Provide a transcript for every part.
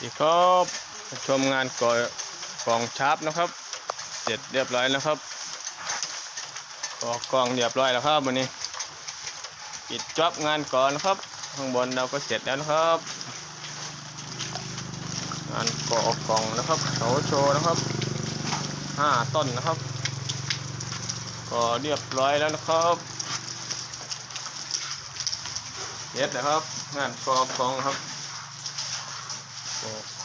ดีครับชมงานก่อกองชาร์ปนะครับ เสร็จเรียบร้อยแล้วครับก่อกองเรียบร้อยแล้วครับวันนี้ปิดจอบงานก่อนนะครับ ข้างบนเราก็เสร็จแล้วนะครับ งานก่อกล่องนะครับเสาโชว์นะครับห้าต้นนะครับก็เรียบร้อยแล้วนะครับเสร็จแล้วครับ งานก่อกล่องครับ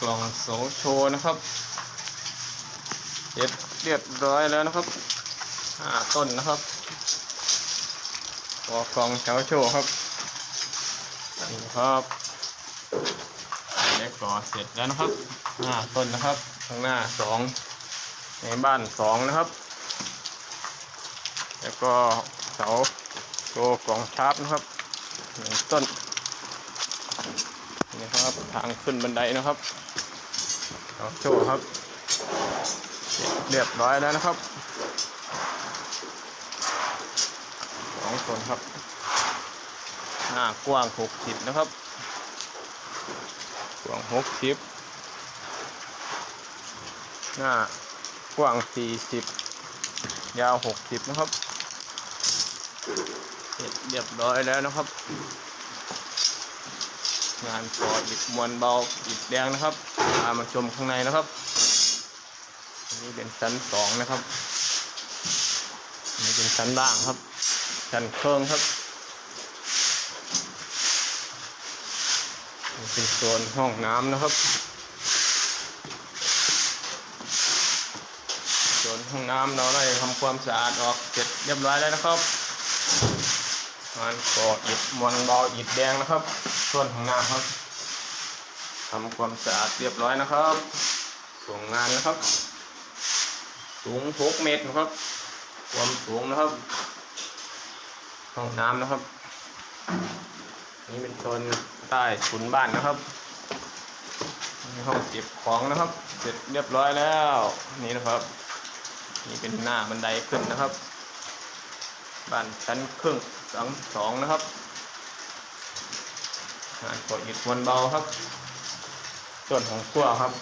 กล่องโสโชว์นะครับเรียบเรียบร้อยแล้วนะครับห้าต้นนะครับกกล่องเสาโชว์ครับนี่ครับเล็กก่อเสร็จแล้วนะครับห้าต้นนะครับ ข้างหน้าสองในบ้านสองนะครับ แล้วก็เสาโชว์กล่องชาร์ปนะครับหนึ่งต้น นี่ครับ ทางขึ้นบันไดนะครับเอาโชว์ครับ เรียบร้อยแล้วนะครับสองคนครับหน้ากว้างหกสิบนะครับกว้างหกสิบหน้ากว้างสี่สิบยาวหกสิบนะครับเสร็จเรียบร้อยแล้วนะครับ งานก่ออิฐมวลเบาอิฐแดงนะครับพามาชมข้างในนะครับนี่เป็นชั้นสองนะครับนี่เป็นชั้นล่างครับชั้นเครื่องครับนี่เป็นโซนห้องน้ำนะครับโซนห้องน้ำเราได้ทำความสะอาดออกเสร็จเรียบร้อยแล้วนะครับงานก่ออิฐมวลเบาอิฐแดงนะครับ ส่วนของน้ำครับทำความสะอาดเรียบร้อยนะครับ ส่งงานนะครับ สูง6เมตรนะครับ ความสูงนะครับ ห้องน้ำนะครับ นี่เป็นโซนใต้ถุนบ้านนะครับนี่ห้องเก็บของนะครับ เสร็จเรียบร้อยแล้ว นี่นะครับ นี่เป็นหน้าบันไดขึ้นนะครับบ้านชั้นครึ่งสองสองนะครับ กดอิฐมวลเบาครับ ส่วนของครัวครับ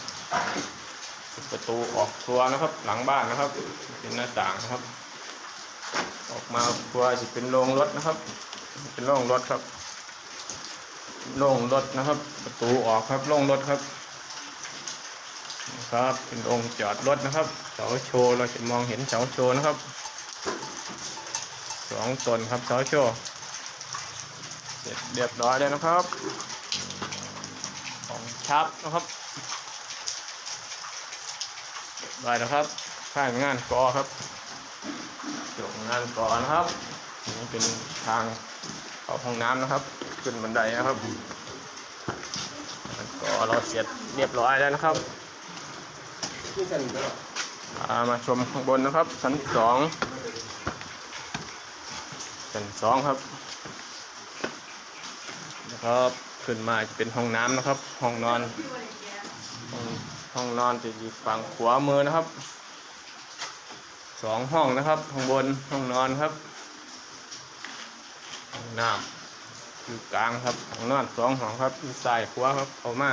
ประตูออกครัวนะครับ หลังบ้านนะครับ เป็นหน้าต่างนะครับ ออกมาครัวจะเป็นโรงรถนะครับ เป็นโรงรถครับโรงรถนะครับ ประตูออกครับโรงรถครับครับเป็นองค์จอดรถนะครับเสาโชว์เราจะมองเห็นเสาโชว์นะครับสองตนครับเสาโชว์ เสร็จเรียบร้อยแล้วนะครับของชับนะครับเรียบร้อยแล้วครับข้างงานกอครับจบงานกอนะครับนี่เป็นทางเข้าห้องน้ำนะครับ ขึ้นบันไดนะครับงานกอเราเสร็จเรียบร้อยแล้วนะครับพามาชมข้างบนนะครับชั้นสองชั้นสองครับนะ ครับขึ้นมาจะเป็นห้องน้ำนะครับ ห้องนอน ห้องนอนจะอยู่ฝั่งขวามือนะครับสองห้องนะครับข้างบนห้องนอนครับห้องน้ำอยู่กลางครับห้องนอนสองห้องครับอยู่ซ้ายขวาครับเข้ามา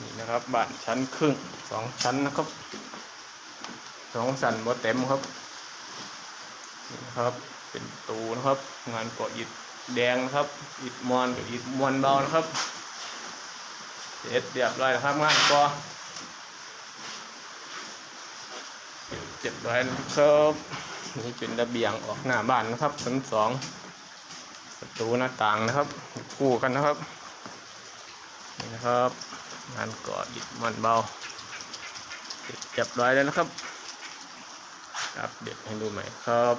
นี่นะครับบ้านชั้นครึ่งสองชั้นนะครับสองสันบ่เต็มครับนี่นะครับเป็นตูนะครับ งานก่ออิฐ แดงนะครับอิฐมอนกับอิฐมวนเบานะครับเสร็จเรียบร้อยนะครับงานก่อเจ็บร้อยนะครับนี่เป็นระเบียงออกหน้าบ้านนะครับชั้นสองประตูหน้าต่างนะครับคู่กันนะครับนี่นะครับงานก่ออิฐมอนเบาเสร็จเรียบร้อยแล้วนะครับอัปเดตให้ดูใหม่ครับ